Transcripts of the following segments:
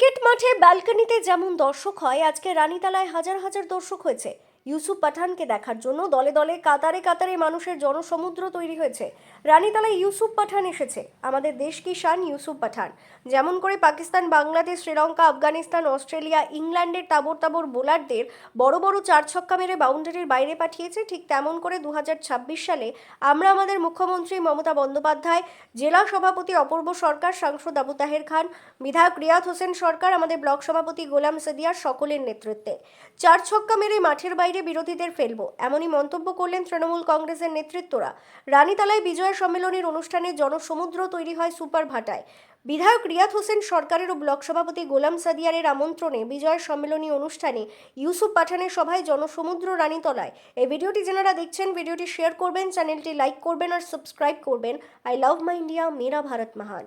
Cricket মাঠে ব্যালকনিতে যেমন দর্শক হয় আজকে রানীতালায় হাজার হাজার দর্শক হয়েছে। ইউসুফ পাঠানকে দেখার জন্য দলে দলে কাতারে কাতারে মানুষের জনসমুদ্র তৈরি হয়েছে। রানীতালায় ইউসুফ পাঠান এসেছে। আমাদের দেশ কি শান? ইউসুফ পাঠান। যেমন করে পাকিস্তান, বাংলাদেশ, শ্রীলঙ্কা, আফগানিস্তান, অস্ট্রেলিয়া, ইংল্যান্ডের তাবর তাবর বোলারদের বড় বড় চার ছক্কা মেরে বাউন্ডারির বাইরে পাঠিয়েছে। ঠিক তেমন করে দু হাজার ছাব্বিশ সালে আমরা আমাদের মুখ্যমন্ত্রী মমতা বন্দ্যোপাধ্যায়, জেলা সভাপতি অপূর্ব সরকার, সাংসদ আবু তাহের খান, বিধায়ক রিয়াদ হোসেন সরকার, আমাদের ব্লক সভাপতি গোলাম সদিয়ার সকলের নেতৃত্বে। চার ছক্কা মেরে মাঠের বাইরে বিরোধীদের ফেলব, এমনই মন্তব্য করলেন তৃণমূল কংগ্রেসের নেতৃত্বরা। রানীতালায় বিজয় সম্মেলনের অনুষ্ঠানে জনসমুদ্র তৈরি হয় সুপার ভাটায়। বিধায়ক রিয়াদ হোসেন সরকারের ও ব্লক সভাপতি গোলাম সাদিয়ারের আমন্ত্রণে বিজয় সম্মেলনী অনুষ্ঠানে ইউসুফ পাঠানের সভায় জনসমুদ্র রানীতলায়। এই ভিডিওটি যারা দেখছেন, ভিডিওটি শেয়ার করবেন, চ্যানেলটি লাইক করবেন আর সাবস্ক্রাইব করবেন। আই লাভ মাই ইন্ডিয়া, মেরা ভারত মহান।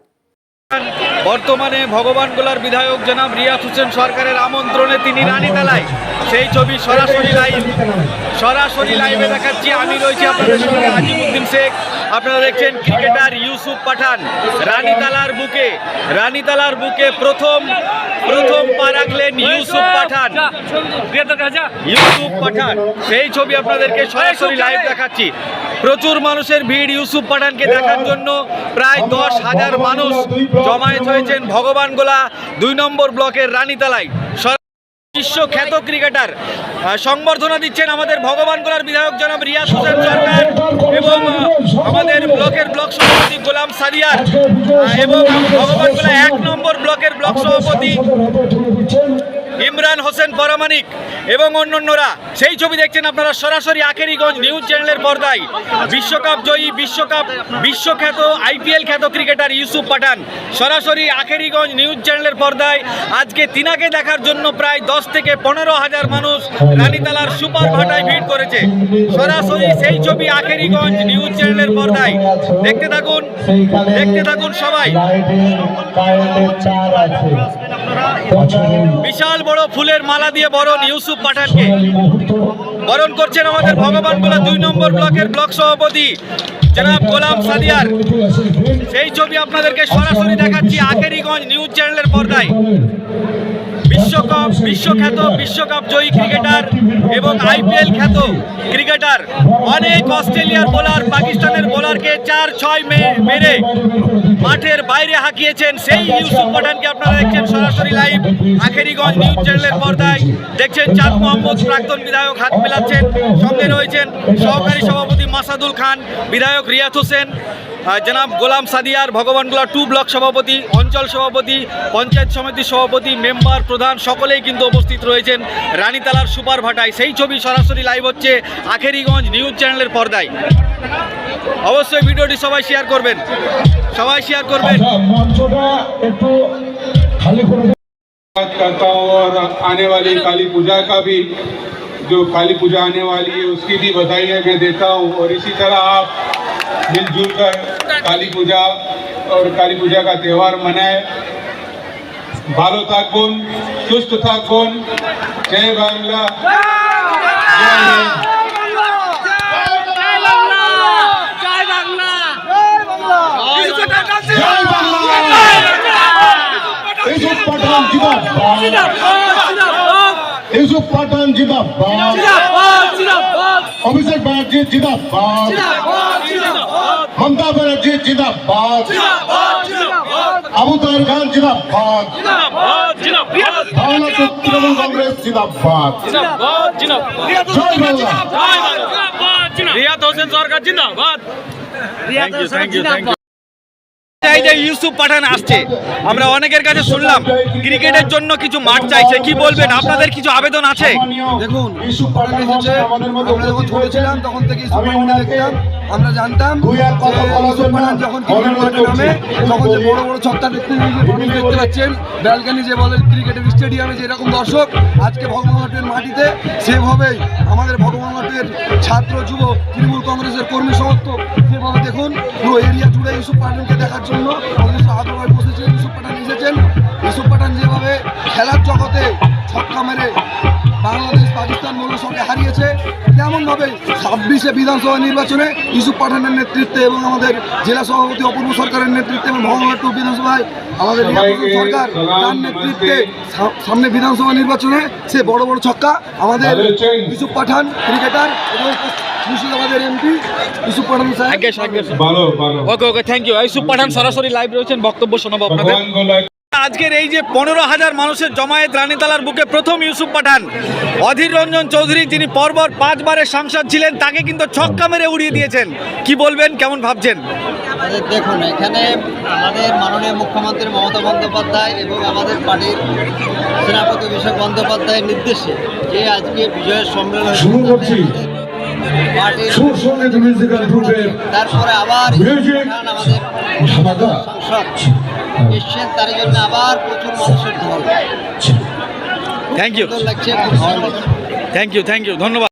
বর্তমানে ভগবানগোলার বিধায়ক জনাব রিয়াজ হোসেন সরকারের আমন্ত্রণে তিনি রানীতালায়। সেই ছবি সরাসরি লাইভ সরাসরি লাইভে দেখাচ্ছি। আমি রয়েছি আপনাদের সঙ্গে আজিমুদ্দিন শেখ। আপনারা দেখছেন ক্রিকেটার ইউসুফ পাঠান রানীতালার বুকে। রানীতালার বুকে প্রথম প্রথম পা রাখলেন ইউসুফ পাঠান। ইউসুফ পাঠান। সেই ছবি আপনাদেরকে সরাসরি লাইভ দেখাচ্ছি। প্রচুর মানুষের ভিড় ইউসুফ পাঠানকে দেখার জন্য প্রায় দশ হাজার মানুষ জমায়েত হয়েছেন ভগবানগোলা দুই নম্বর ব্লকের রানীতালায়। সর- বিশ্ব খ্যাত ক্রিকেটার সংবর্ধনা দিচ্ছেন আমাদের ভগবানগোলার বিধায়ক জনাব রিয়াজ হোসেন সরকার এবং আমাদের ব্লকের ব্লক সভাপতি গোলাম সাদিয়ার। আহ, এবং ভগবানগোলা এক নম্বর ব্লকের ব্লক সভাপতি ইমরান হোসেন পরামানিক এবং অন্যান্যরা। সেই ছবি দেখছেন আপনারা সরাসরি আখেরিগঞ্জ নিউজ চ্যানেলের পর্দায়। বিশ্বকাপ জয়ী বিশ্বকাপ বিশ্বখ্যাত আইপিএল খ্যাত ক্রিকেটার ইউসুফ পাঠান সরাসরি আখেরিগঞ্জ নিউজ চ্যানেলের পর্দায়। আজকে তিনাকে দেখার জন্য প্রায় দশ থেকে পনেরো হাজার মানুষ রানীতালার সুপার ভাটায় ভিড় করেছে। সরাসরি সেই ছবি আখেরিগঞ্জ নিউজ চ্যানেলের পর্দায়। দেখতে থাকুন দেখতে থাকুন সবাই। বিশাল বড় ফুলের মালা দিয়ে বরণ ইউসুফ পাঠানকে। বরণ করছেন আমাদের ভগবানগোলা দুই নম্বর ব্লকের ব্লক সভাপতি জনাব গোলাম সাদিয়ার। সেই ছবি আপনাদেরকে সরাসরি দেখাচ্ছি আখেরিগঞ্জ নিউজ চ্যানেলের পর্দায়। বিশ্বকাপ, বিশ্বখ্যাত, বিশ্বকাপ জয়ী ক্রিকেটার এবং আইপিএল খ্যাত ক্রিকেটার। অনেক অস্ট্রেলিয়ার বোলার পাকিস্তানের বোলারকে চার ছয় মে- মেরে মাঠের বাইরে হাঁকিয়েছেন সেই ইউসুফ পাঠানকে আপনারা দেখছেন সরাসরি লাইভ আখেরিগঞ্জ নিউজ চ্যানেলের পর্দায়। দেখছেন চাঁদ মোহাম্মদ, প্রাক্তন বিধায়ক হাত মেলাচ্ছেন। সঙ্গে রয়েছেন সহকারী সভাপতি মাসাদুল খান, বিধায়ক রিয়াত হোসেন। জনাব গোলাম সাদিয়ার ভগবানগোলা টু ব্লক সভাপতি অঞ্চল সভাপতি পঞ্চায়েত সমিতির সভাপতি মেম্বার প্রধান সকলেই কিন্তু উপস্থিত রয়েছেন রানীতালার সুপার ভাটায় সেই ছবি সরাসরি লাইভ হচ্ছে আখেরিগঞ্জ নিউজ চ্যানেলের পর্দায় অবশ্যই ভিডিওটি সবাই শেয়ার করবেন সবাই শেয়ার করবেন আচ্ছা মঞ্চটা একটু খালি করে बात करता हूँ और आने वाली काली पूजा का भी जो काली पूजा आने वाली है उसकी भी बधाइयाँ मैं देता हूँ और इसी तरह आप मिलजुल कर काली पूजा और काली पूजा का त्यौहार मनाए ভালো থাকুন সুস্থ থাকুন জয় বাংলা জয় হিন্দ। জয় বাংলা ইউসুফ পাঠান জিন্দাবাদ ইউসুফ পাঠান জিন্দাবাদ অভিষেক ব্যানার্জি জিন্দাবাদ মমতা ব্যানার্জি জিন্দাবাদ। আবু তাহের খান জিন্দাবাদ। বাংলাদেশ তৃণমূল কংগ্রেস জিন্দাবাদ। জয় বাংলা। রিয়াদ হোসেন সরকার জিন্দাবাদ। Thank you thank you thank you এই যে ইউসুফ পাঠান আসছে আমরা অনেকের কাছে শুনলাম ক্রিকেটের জন্য কিছু মাঠ চাইছে। কি বলবেন? আপনাদের কিছু আবেদন আছে? দেখুন ইউসুফ পাঠান এসেছে আমরা যখন ছোট ছিলাম তখন থেকে দেখতাম। আমরা জানতাম ইউসুফ পাঠান যখন ক্রিকেট মাঠে নামে তখন যে বড় বড় ছক্কা দেখতে দেখতে পাচ্ছেন ব্যালকানি যে বলে ক্রিকেটের স্টেডিয়ামে যে এরকম দর্শক আজকে ভগবানঘাটের মাটিতে সেভাবেই আমাদের ভগবানঘাটের ছাত্র যুব তৃণমূল কংগ্রেসের কর্মী সমর্থক সেভাবে দেখুন পুরো এরিয়া জুড়ে ইউসুফ পাঠানকে দেখার জন্য অথচ আগ্রহে বসেছেন ইউসুফ পাঠান এসেছেন ইউসুফ পাঠান যেভাবে খেলার জগতে ছক্কা মেরে বাংলাদেশ পাকিস্তান মৌলসঙ্গে হারিয়েছে তেমনভাবে ছাব্বিশে বিধানসভা নির্বাচনে ইউসুফ পাঠানের নেতৃত্বে এবং আমাদের জেলা সভাপতি অপূর্ব সরকারের নেতৃত্বে এবং ভগবানটু বিধানসভায় আমাদের সরকার তার নেতৃত্বে সামনে বিধানসভা নির্বাচনে সে বড় বড় ছক্কা আমাদের ইউসুফ পাঠান ক্রিকেটার এবং ওকে ওকে ইউ পাঠান সরাসরি রয়েছেন বক্তব্য আজকের এই যে পনেরো হাজার মানুষের জমায়েত রানীতালার বুকে প্রথম ইউসুফ পাঠান অধীর রঞ্জন চৌধুরী যিনি পরপর পাঁচবারের সাংসদ ছিলেন তাকে কিন্তু ছক্কা মেরে উড়িয়ে দিয়েছেন। কি বলবেন কেমন ভাবছেন? দেখুন এখানে আমাদের মাননীয় মুখ্যমন্ত্রী মমতা বন্দ্যোপাধ্যায় এবং আমাদের পার্টির সেনাপতি অভিষেক বন্দ্যোপাধ্যায়ের নির্দেশে যে আজকে বিজয়ের সম্মেলন শুরু সুসংগীত মিউজিক্যাল গ্রুপের তারপরে আবার মিউজিক আমাদের ধামাকা। সংসদ। এসছেন তার জন্য আবার প্রচুর মানুষের ঢল thank you thank you thank you ধন্যবাদ।